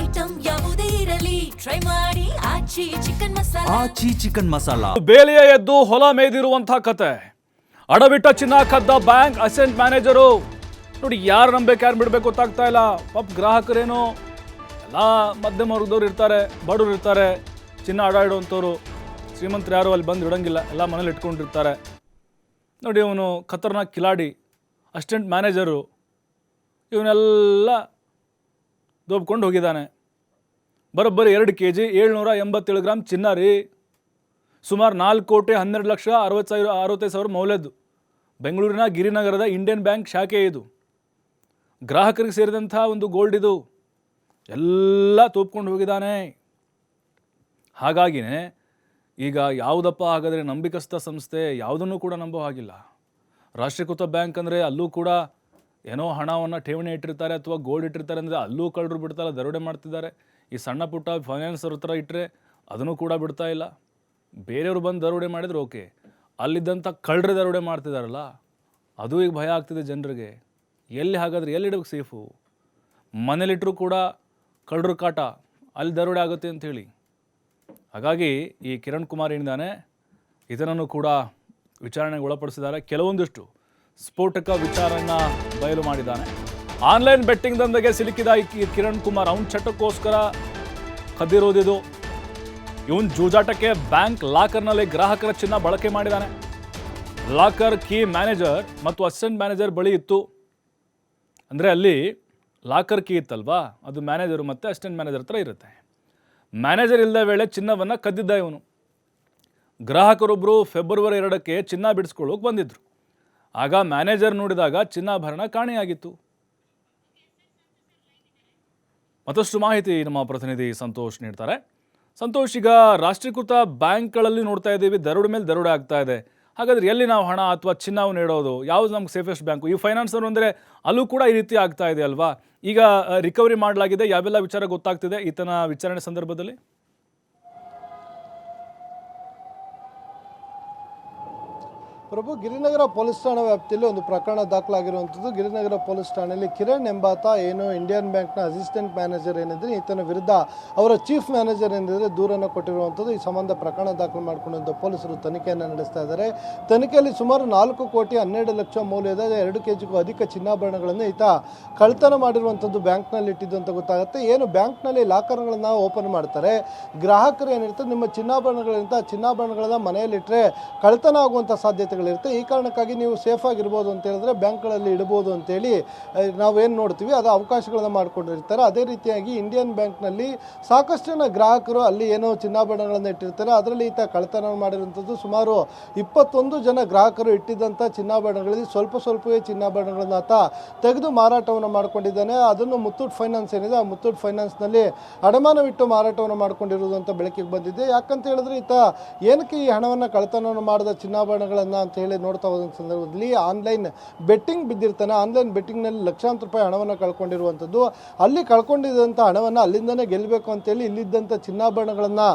Item ಯಾವುದೇ ಇರಲಿ. Try ಮಾಡಿ. ಆಚಿ ಚಿಕನ್ ಮಸಾಲ. ಆಚಿ ಚಿಕನ್ ಮಸಾಲ. ಬೇಲಿಯ ಎದ್ದು ಹೊಲ ಮೇದಿರುವಂತ ಕತೆ. ಅಡವಿಟ್ಟ ಚಿನ್ನ ಕದ್ದ ಬ್ಯಾಂಕ್ ಅಸೆಂಟ್ ಮ್ಯಾನೇಜರು. ನೋಡಿ ಯಾರು ನಂಬೇಕು ಯಾರು ಬಿಡಬೇಕು ಗೊತ್ತಾಗ್ತಾ ಇಲ್ಲ. ಪಾಪ ಗ್ರಾಹಕರೇನು? ಎಲ್ಲ ಮಧ್ಯಮ ವರ್ಗದವ್ರು ಇರ್ತಾರೆ ಬಡವ್ರು ಇರ್ತಾರೆ. ಚಿನ್ನ ಅಡ ಇಡುವಂಥವ್ರು. ಶ್ರೀಮಂತರು ಯಾರು ಅಲ್ಲಿ ಬಂದು ಇಡಂಗಿಲ್ಲ. ಎಲ್ಲ ಮನೇಲಿ ಇಟ್ಕೊಂಡಿರ್ತಾರೆ. ನೋಡಿ ಇವನು ಖತರ್ನಾಕ್ ಕಿಲಾಡಿ ಅಸಿಸ್ಟೆಂಟ್ ಮ್ಯಾನೇಜರು. ಇವನ್ನೆಲ್ಲ ದೋಬ್ಕೊಂಡು ಹೋಗಿದ್ದಾನೆ. ಬರೋಬ್ಬರಿ ಎರಡು ಕೆ ಜಿ ಏಳ್ನೂರ ಎಂಬತ್ತೇಳು ಗ್ರಾಮ್ ಚಿನ್ನ ರೀ. ಸುಮಾರು ನಾಲ್ಕು ಕೋಟಿ ಹನ್ನೆರಡು ಲಕ್ಷ ಅರವತ್ತು ಸಾವಿರ, ಅರವತ್ತೈದು ಸಾವಿರ ಮೌಲ್ಯದ್ದು. ಬೆಂಗಳೂರಿನ ಗಿರಿನಗರದ ಇಂಡಿಯನ್ ಬ್ಯಾಂಕ್ ಶಾಖೆ ಇದು. ಗ್ರಾಹಕರಿಗೆ ಸೇರಿದಂಥ ಒಂದು ಗೋಲ್ಡ್ ಇದು. ಎಲ್ಲ ತೋಪ್ಕೊಂಡು ಹೋಗಿದ್ದಾನೆ. ಹಾಗಾಗಿನೇ ಈಗ ಯಾವುದಪ್ಪ ಹಾಗಾದರೆ ನಂಬಿಕಸ್ಥ ಸಂಸ್ಥೆ ಯಾವುದನ್ನು ಕೂಡ ನಂಬೋ ಹಾಗಿಲ್ಲ. ರಾಷ್ಟ್ರೀಕೃತ ಬ್ಯಾಂಕ್ ಅಂದರೆ ಅಲ್ಲೂ ಕೂಡ ಏನೋ ಹಣವನ್ನು ಠೇವಣಿ ಇಟ್ಟಿರ್ತಾರೆ ಅಥವಾ ಗೋಲ್ಡ್ ಇಟ್ಟಿರ್ತಾರೆ ಅಂದರೆ ಅಲ್ಲೂ ಕಳ್ಳರು ಬಿಡ್ತಾರೆ, ದರೋಡೆ ಮಾಡ್ತಿದ್ದಾರೆ. ಈ ಸಣ್ಣ ಪುಟ್ಟ ಫೈನಾನ್ಸರ್ ಹತ್ರ ಇಟ್ಟರೆ ಅದನ್ನು ಕೂಡ ಬಿಡ್ತಾ ಇಲ್ಲ. ಬೇರೆಯವರು ಬಂದು ದರೋಡೆ ಮಾಡಿದರೆ ಓಕೆ. ಅಲ್ಲಿದ್ದಂಥ ಕಳ್ಳರು ದರೋಡೆ ಮಾಡ್ತಿದ್ದಾರಲ್ಲ ಅದು ಈಗ ಭಯ ಆಗ್ತಿದೆ ಜನರಿಗೆ. ಎಲ್ಲಿ ಹಾಗಾದ್ರೆ ಎಲ್ಲಿಡಬೇಕು ಸೇಫು ಮನೇಲಿಟ್ಟರೂ ಕೂಡ ಕಳ್ಳರು ಕಾಟ, ಅಲ್ಲಿ ದರೋಡೆ ಆಗುತ್ತೆ ಅಂಥೇಳಿ ಹಾಗಾಗಿ ಈ ಕಿರಣ್ ಕುಮಾರ್ ಏನಿದ್ದಾನೆ ಇದನ್ನು ಕೂಡ ವಿಚಾರಣೆಗೆ ಒಳಪಡಿಸಿದ್ದಾರೆ. ಕೆಲವೊಂದಿಷ್ಟು ಸ್ಫೋಟಕ ವಿಚಾರನ ಬಯಲು ಮಾಡಿದ್ದಾನೆ. ಆನ್ಲೈನ್ ಬೆಟ್ಟಿಂಗ್ ದಂಧೆಗೆ ಸಿಲುಕಿದ ಕಿರಣ್ ಕುಮಾರ್ ಅವನ ಚಟಕ್ಕೋಸ್ಕರ ಕದ್ದಿರೋದಿದು. ಇವನ್ ಜೂಜಾಟಕ್ಕೆ ಬ್ಯಾಂಕ್ ಲಾಕರ್ನಲ್ಲಿ ಗ್ರಾಹಕರ ಚಿನ್ನ ಬಳಕೆ ಮಾಡಿದ್ದಾನೆ ಲಾಕರ್ ಕೀ ಮ್ಯಾನೇಜರ್ ಮತ್ತು ಅಸಿಸ್ಟೆಂಟ್ ಮ್ಯಾನೇಜರ್ ಬಳಿ ಇತ್ತು. ಅಂದರೆ ಅಲ್ಲಿ ಲಾಕರ್ ಕೀ ಇತ್ತಲ್ವಾ? ಅದು ಮ್ಯಾನೇಜರು ಮತ್ತು ಅಸಿಸ್ಟೆಂಟ್ ಮ್ಯಾನೇಜರ್ ಹತ್ರ ಇರುತ್ತೆ. ಮ್ಯಾನೇಜರ್ ಇಲ್ಲದ ವೇಳೆ ಚಿನ್ನವನ್ನು ಕದ್ದಿದ್ದ ಇವನು. ಗ್ರಾಹಕರೊಬ್ಬರು ಫೆಬ್ರವರಿ ಎರಡಕ್ಕೆ ಚಿನ್ನ ಬಿಡಿಸ್ಕೊಳ್ಳೋಕೆ ಬಂದಿದ್ದರು ಆಗ ಮ್ಯಾನೇಜರ್ ನೋಡಿದಾಗ ಚಿನ್ನಾಭರಣ ಕಾಣೆಯಾಗಿತ್ತು. ಮತ್ತಷ್ಟು ಮಾಹಿತಿ ನಮ್ಮ ಪ್ರತಿನಿಧಿ ಸಂತೋಷ್ ನೀಡ್ತಾರೆ. ಸಂತೋಷ್, ಈಗ ರಾಷ್ಟ್ರೀಕೃತ ಬ್ಯಾಂಕ್ಗಳಲ್ಲಿ ನೋಡ್ತಾ ಇದ್ದೀವಿ, ದರೋಡೆ ಮೇಲೆ ದರೋಡೆ ಆಗ್ತಾ ಇದೆ. ಹಾಗಾದ್ರೆ ಎಲ್ಲಿ ನಾವು ಹಣ ಅಥವಾ ಚಿನ್ನವನ್ನು ಇಡೋದು ಯಾವ್ದು ನಮ್ಗೆ ಸೇಫೆಸ್ಟ್ ಬ್ಯಾಂಕು ಈ ಫೈನಾನ್ಸರ್ ಅಂದರೆ ಅಲ್ಲೂ ಕೂಡ ಈ ರೀತಿ ಆಗ್ತಾ ಇದೆ ಅಲ್ವಾ? ಈಗ ರಿಕವರಿ ಮಾಡಲಾಗಿದೆ, ಯಾವೆಲ್ಲ ವಿಚಾರ ಗೊತ್ತಾಗ್ತಿದೆ ಈತನ ವಿಚಾರಣೆ ಸಂದರ್ಭದಲ್ಲಿ? ಪ್ರಭು, ಗಿರಿನಗರ ಪೊಲೀಸ್ ಠಾಣಾ ವ್ಯಾಪ್ತಿಯಲ್ಲಿ ಒಂದು ಪ್ರಕರಣ ದಾಖಲಾಗಿರುವಂಥದ್ದು. ಗಿರಿನಗರ ಪೊಲೀಸ್ ಠಾಣೆಯಲ್ಲಿ ಕಿರಣ್ ಎಂಬಾತ ಏನು ಇಂಡಿಯನ್ ಬ್ಯಾಂಕ್ನ ಅಸಿಸ್ಟೆಂಟ್ ಮ್ಯಾನೇಜರ್ ಏನಿದ್ರೆ, ಈತನ ವಿರುದ್ಧ ಅವರ ಚೀಫ್ ಮ್ಯಾನೇಜರ್ ಏನಿದ್ರೆ ದೂರನ್ನು ಕೊಟ್ಟಿರುವಂಥದ್ದು. ಈ ಸಂಬಂಧ ಪ್ರಕರಣ ದಾಖಲು ಮಾಡಿಕೊಂಡಂಥ ಪೊಲೀಸರು ತನಿಖೆಯನ್ನು ನಡೆಸ್ತಾ ಇದ್ದಾರೆ. ತನಿಖೆಯಲ್ಲಿ ಸುಮಾರು ನಾಲ್ಕು ಕೋಟಿ ಹನ್ನೆರಡು ಲಕ್ಷ ಮೌಲ್ಯದ ಎರಡು ಕೆ ಜಿಗೂ ಅಧಿಕ ಚಿನ್ನಾಭರಣಗಳನ್ನು ಈತ ಕಳ್ತನ ಮಾಡಿರುವಂಥದ್ದು ಬ್ಯಾಂಕ್ನಲ್ಲಿ ಇಟ್ಟಿದ್ದು ಅಂತ ಗೊತ್ತಾಗುತ್ತೆ. ಏನು ಬ್ಯಾಂಕ್ನಲ್ಲಿ ಲಾಕರ್ಗಳನ್ನು ಓಪನ್ ಮಾಡ್ತಾರೆ? ಗ್ರಾಹಕರು ಏನಿರ್ತಾರೆ, ನಿಮ್ಮ ಚಿನ್ನಾಭರಣಗಳಿಂದ ಚಿನ್ನಾಭರಣಗಳನ್ನ ಮನೆಯಲ್ಲಿಟ್ಟರೆ ಕಳ್ತನ ಆಗುವಂಥ ಸಾಧ್ಯತೆಗಳಿರುತ್ತೆ ಈ ಕಾರಣಕ್ಕಾಗಿ ನೀವು ಸೇಫ್ ಆಗಿರ್ಬೋದು ಅಂತ ಹೇಳಿದ್ರೆ ಬ್ಯಾಂಕ್ಗಳಲ್ಲಿ ಇಡ್ಬೋದು ಅಂತೇಳಿ ನಾವು ನಾವೇನು ನೋಡ್ತೀವಿ, ಅದು ಅವಕಾಶಗಳನ್ನು ಮಾಡಿಕೊಂಡಿರ್ತಾರೆ. ಅದೇ ರೀತಿಯಾಗಿ ಇಂಡಿಯನ್ ಬ್ಯಾಂಕ್ನಲ್ಲಿ ಸಾಕಷ್ಟು ಜನ ಗ್ರಾಹಕರು ಅಲ್ಲಿ ಏನೋ ಚಿನ್ನಾಭರಣಗಳನ್ನು ಇಟ್ಟಿರ್ತಾರೆ. ಅದರಲ್ಲಿ ಈತ ಕಳ್ತನ ಮಾಡಿರುವಂಥದ್ದು ಸುಮಾರು ಇಪ್ಪತ್ತೊಂದು ಜನ ಗ್ರಾಹಕರು ಇಟ್ಟಿದ್ದಂಥ ಚಿನ್ನಾಭರಣಗಳಲ್ಲಿ ಸ್ವಲ್ಪ ಸ್ವಲ್ಪವೇ ಚಿನ್ನಾಭರಣಗಳನ್ನು ಆತ ತೆಗೆದು ಮಾರಾಟವನ್ನು ಮಾಡಿಕೊಂಡಿದ್ದಾನೆ. ಅದನ್ನು ಮುತ್ತೂಟ್ ಫೈನಾನ್ಸ್ ಏನಿದೆ, ಆ ಮುತ್ತೂಟ್ ಫೈನಾನ್ಸ್ನಲ್ಲಿ ಅಡಮಾನವಿಟ್ಟು ಮಾರಾಟವನ್ನು ಮಾಡಿಕೊಂಡಿರುವುದು ಅಂತ ಬೆಳಕಿಗೆ ಬಂದಿದೆ. ಯಾಕಂತ ಹೇಳಿದ್ರೆ ಈತ ಏನಕ್ಕೆ ಈ ಹಣವನ್ನು ಕಳ್ಳತನವನ್ನು ಮಾಡಿದ ಚಿನ್ನಾಭರಣಗಳನ್ನು ಹೇಳಿ ನೋಡ್ತಾ ಹೋದ ಸಂದರ್ಭದಲ್ಲಿ ಆನ್ಲೈನ್ ಬೆಟ್ಟಿಂಗ್ ಬಿದ್ದಿರ್ತಾನೆ, ಆನ್ಲೈನ್ ಬೆಟ್ಟಿಂಗ್ನಲ್ಲಿ ಲಕ್ಷಾಂತರ ರೂಪಾಯಿ ಹಣವನ್ನು ಕಳ್ಕೊಂಡಿರುವಂಥದ್ದು ಅಲ್ಲಿ ಕಳ್ಕೊಂಡಿದ್ದಂಥ ಹಣವನ್ನು ಅಲ್ಲಿಂದನೇ ಗೆಲ್ಲಬೇಕು ಅಂತೇಳಿ ಇಲ್ಲಿದ್ದಂಥ ಚಿನ್ನಾಭರಣಗಳನ್ನು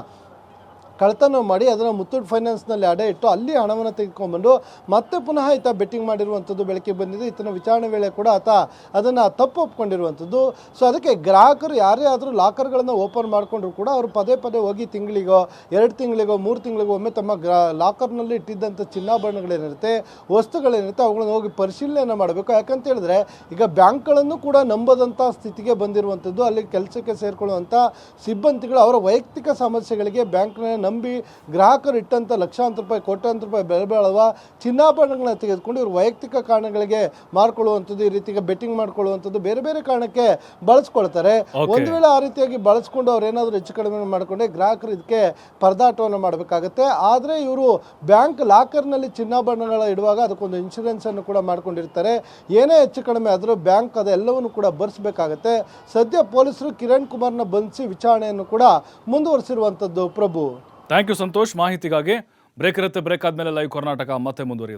ಕಳ್ತನ ಮಾಡಿ ಅದನ್ನು ಮುತ್ತೂಟ್ ಫೈನಾನ್ಸ್ನಲ್ಲಿ ಅಡ ಇಟ್ಟು ಅಲ್ಲಿ ಹಣವನ್ನು ತೆಗೆದುಕೊಂಡ್ಬಂದು ಮತ್ತೆ ಪುನಃ ಈತ ಬೆಟ್ಟಿಂಗ್ ಮಾಡಿರುವಂಥದ್ದು ಬೆಳಕಿಗೆ ಬಂದಿದೆ. ಈತನ ವಿಚಾರಣೆ ವೇಳೆ ಕೂಡ ಆತ ಅದನ್ನು ತಪ್ಪು ಒಪ್ಕೊಂಡಿರುವಂಥದ್ದು ಸೊ ಅದಕ್ಕೆ ಗ್ರಾಹಕರು ಯಾರೇ ಆದರೂ ಲಾಕರ್ಗಳನ್ನು ಓಪನ್ ಮಾಡಿಕೊಂಡ್ರು ಕೂಡ ಅವರು ಪದೇ ಪದೇ ಹೋಗಿ ತಿಂಗಳಿಗೋ, ಎರಡು ತಿಂಗಳಿಗೋ, ಮೂರು ತಿಂಗಳಿಗೋ ಒಮ್ಮೆ ತಮ್ಮ ಗ್ರಾ ಲಾಕರ್ನಲ್ಲಿ ಇಟ್ಟಿದ್ದಂಥ ಚಿನ್ನಾಭರಣಗಳೇನಿರುತ್ತೆ, ವಸ್ತುಗಳೇನಿರುತ್ತೆ ಅವುಗಳನ್ನು ಹೋಗಿ ಪರಿಶೀಲನೆ ಮಾಡಬೇಕು. ಯಾಕಂತ ಹೇಳಿದ್ರೆ ಈಗ ಬ್ಯಾಂಕ್ಗಳನ್ನು ಕೂಡ ನಂಬದಂಥ ಸ್ಥಿತಿಗೆ ಬಂದಿರುವಂಥದ್ದು ಅಲ್ಲಿ ಕೆಲಸಕ್ಕೆ ಸೇರಿಕೊಳ್ಳುವಂಥ ಸಿಬ್ಬಂದಿಗಳು ಅವರ ವೈಯಕ್ತಿಕ ಸಮಸ್ಯೆಗಳಿಗೆ ಬ್ಯಾಂಕ್ನ ನಂಬಿ ಗ್ರಾಹಕರು ಇಟ್ಟಂಥ ಲಕ್ಷಾಂತರ ರೂಪಾಯಿ ಕೋಟ್ಯಾಂತರ ರೂಪಾಯಿ ಬೆಲೆ ಬಾಳುವ ಚಿನ್ನಾಭರಣಗಳನ್ನ ತೆಗೆದುಕೊಂಡು ಇವರು ವೈಯಕ್ತಿಕ ಕಾರಣಗಳಿಗೆ ಮಾರ್ಕೊಳ್ಳುವಂಥದ್ದು ಈ ರೀತಿಗೆ ಬೆಟ್ಟಿಂಗ್ ಮಾಡ್ಕೊಳ್ಳುವಂಥದ್ದು ಬೇರೆ ಬೇರೆ ಕಾರಣಕ್ಕೆ ಬಳಸ್ಕೊಳ್ತಾರೆ. ಒಂದು ವೇಳೆ ಆ ರೀತಿಯಾಗಿ ಬಳಸ್ಕೊಂಡು ಅವ್ರು ಏನಾದರೂ ಹೆಚ್ಚು ಕಡಿಮೆ ಮಾಡಿಕೊಂಡೆ ಗ್ರಾಹಕರು ಇದಕ್ಕೆ ಪರದಾಟವನ್ನು ಮಾಡಬೇಕಾಗತ್ತೆ. ಆದರೆ ಇವರು ಬ್ಯಾಂಕ್ ಲಾಕರ್ನಲ್ಲಿ ಚಿನ್ನಾಭರಣಗಳ ಇಡುವಾಗ ಅದಕ್ಕೊಂದು ಇನ್ಶೂರೆನ್ಸ್ ಅನ್ನು ಕೂಡ ಮಾಡ್ಕೊಂಡಿರ್ತಾರೆ. ಏನೇ ಹೆಚ್ಚು ಕಡಿಮೆ ಆದರೂ ಬ್ಯಾಂಕ್ ಅದೆಲ್ಲವನ್ನು ಕೂಡ ಭರಿಸಬೇಕಾಗತ್ತೆ ಸದ್ಯ ಪೊಲೀಸರು ಕಿರಣ್ ಕುಮಾರ್ನ ಬಂಧಿಸಿ ವಿಚಾರಣೆಯನ್ನು ಕೂಡ ಮುಂದುವರಿಸಿರುವಂಥದ್ದು ಪ್ರಭು. ಥ್ಯಾಂಕ್ ಯು ಸಂತೋಷ್ ಮಾಹಿತಿಗಾಗಿ ಬ್ರೇಕ್ ಇರುತ್ತೆ ಬ್ರೇಕ್ ಆದಮೇಲೆ ಲೈವ್ ಕರ್ನಾಟಕ ಮತ್ತೆ ಮುಂದುವರಿಯುತ್ತೆ.